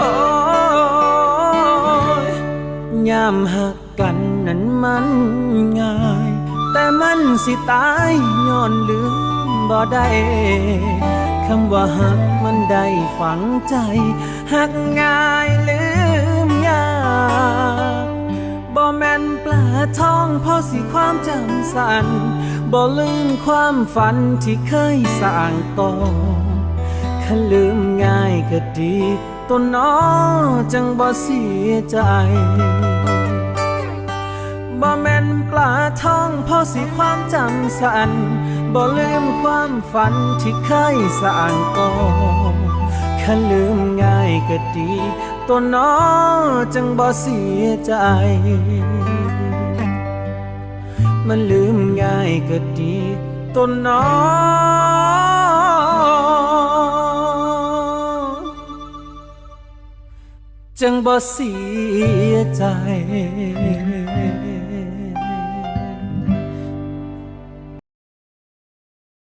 อยยามหักกันนั้นมันง่าย แต่มันสิตายย้อนลืมบ่ได้คำว่าหักมันได้ฝังใจ หักง่ายลืมยากบ่แม่นปลาทองเพราะสิความจำสันบ่ลืมความฝันที่เคยสร้างต่อคันลืมง่ายก็ดี ตัวน้อจังบ่เสียใจบ่แม่นปลาทองพราะสิความจำสันบ่ลืมความฝันที่เคยสร้างก่อคันลืมง่ายก็ดี ตัวน้อจังบ่เสียใจ มันลืมง่ายก็ดี ตัวน้อ จังบ่เสียใจ